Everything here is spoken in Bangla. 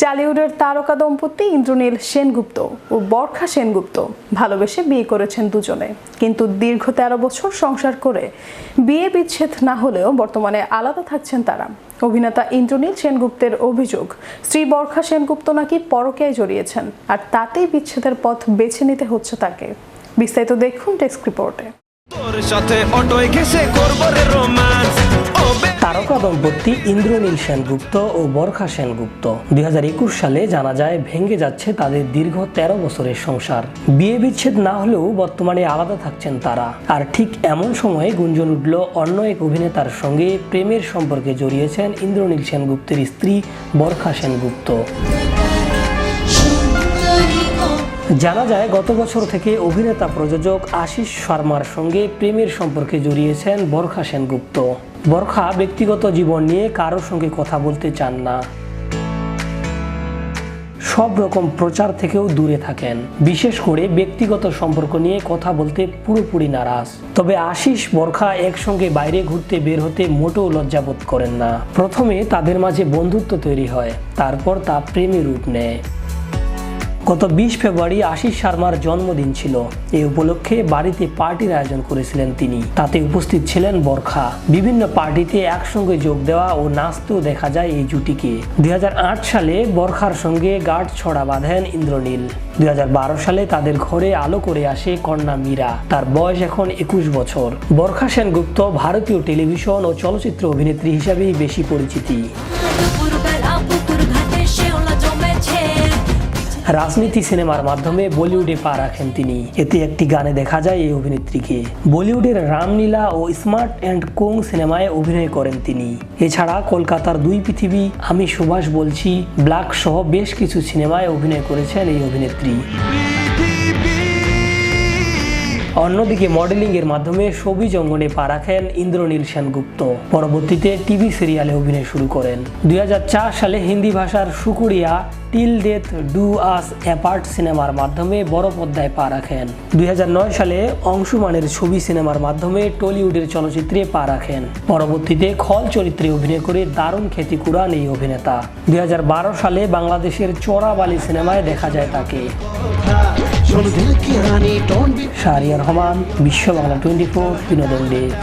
টালিউডের তারকা দম্পতি ইন্দ্রনীল সেনগুপ্ত ও বরখা সেনগুপ্ত ভালোবেসে বিয়ে করেছেন দুজনে। কিন্তু দীর্ঘ তেরো বছর সংসার করে বিয়ে বিচ্ছেদ না হলেও বর্তমানে আলাদা থাকছেন তারা। অভিনেতা ইন্দ্রনীল সেনগুপ্তের অভিযোগ, স্ত্রী বরখা সেনগুপ্ত নাকি পরকীয়ায় জড়িয়েছেন আর তাতেই বিচ্ছেদের পথ বেছে নিতে হচ্ছে তাকে। বিস্তারিত দেখুন ডেস্ক রিপোর্টে। সাথে অটোয় ঘেসে করব রে রোম্যান্স ও বে- তারকা দম্পতি ইন্দ্রনীল সেনগুপ্ত ও বরখা সেনগুপ্ত। দুই হাজার একুশ সালে জানা যায়, ভেঙে যাচ্ছে তাদের দীর্ঘ ১৩ বছরের সংসার। বিয়ে বিচ্ছেদ না হলেও বর্তমানে আলাদা থাকছেন তারা। আর ঠিক এমন সময়ে গুঞ্জন উঠল অন্য এক অভিনেতার সঙ্গে প্রেমের সম্পর্কে জড়িয়েছেন ইন্দ্রনীল সেনগুপ্তের স্ত্রী বরখা সেনগুপ্ত। জানা যায়, গত বছর থেকে অভিনেতা প্রযোজক আশিস শর্মার সঙ্গে প্রেমের সম্পর্কে জড়িয়েছেন বরখা সেনগুপ্ত। বরখা ব্যক্তিগত জীবন নিয়ে কারোর সঙ্গে কথা বলতে চান না। সব রকম প্রচার থেকেও দূরে থাকেন। বিশেষ করে ব্যক্তিগত সম্পর্ক নিয়ে কথা বলতে পুরোপুরি নারাজ। তবে আশিস বরখা একসঙ্গে বাইরে ঘুরতে বের হতে মোটেও লজ্জাবোধ করেন না। প্রথমে তাদের মাঝে বন্ধুত্ব তৈরি হয়, তারপর তা প্রেমে রূপ নেয়। গত বিশ ফেব্রুয়ারি আশিস শর্মার জন্মদিন ছিল। এই উপলক্ষে বাড়িতে পার্টির আয়োজন করেছিলেন তিনি। তাতে উপস্থিত ছিলেন বরখা। বিভিন্ন পার্টিতে একসঙ্গে যোগ দেওয়া ও নাচতেও দেখা যায় এই জুটিকে। দুই হাজার আট সালে বরখার সঙ্গে গার্ড ছড়া বাঁধেন ইন্দ্রনীল। দুই হাজার বারো সালে তাদের ঘরে আলো করে আসে কন্যা মীরা। তার বয়স এখন একুশ বছর। বরখা সেনগুপ্ত ভারতীয় টেলিভিশন ও চলচ্চিত্র অভিনেত্রী হিসাবেই বেশি পরিচিতি। রাজনীতি সিনেমার মাধ্যমে বলিউডে পা রাখেন তিনি। এতে একটি গানে দেখা যায় এই অভিনেত্রীকে। বলিউডের রামলীলা ও স্মার্ট অ্যান্ড কোং সিনেমায় অভিনয় করেন তিনি। এছাড়া কলকাতার দুই পৃথিবী, আমি সুভাষ বলছি, ব্ল্যাক সহ বেশ কিছু সিনেমায় অভিনয় করেছেন এই অভিনেত্রী। অন্যদিকে মডেলিং এর মাধ্যমে ছবি জঙ্গনে পা রাখেন ইন্দ্রনীল সেনগুপ্ত। পরবর্তীতে টিভি সিরিয়ালে অভিনয় শুরু করেন। দুই হাজার চার সালে হিন্দি ভাষার Shukriya till death do us apart সিনেমার মাধ্যমে বড় পর্দায় পা রাখেন। দুই হাজার নয় সালে অংশুমানের ছবি সিনেমার মাধ্যমে টলিউডের চলচ্চিত্রে পা রাখেন। পরবর্তীতে খল চরিত্রে অভিনয় করে দারুণ খ্যাতি কুড়ান এই অভিনেতা। দুই হাজার বারো সালে বাংলাদেশের চোরাবালি সিনেমায় দেখা যায় তাকে। শাহরিয়ার রহমান বিশ্ব বাংলা টোয়েন্টি ফোর বিনোদন ডেস্ক।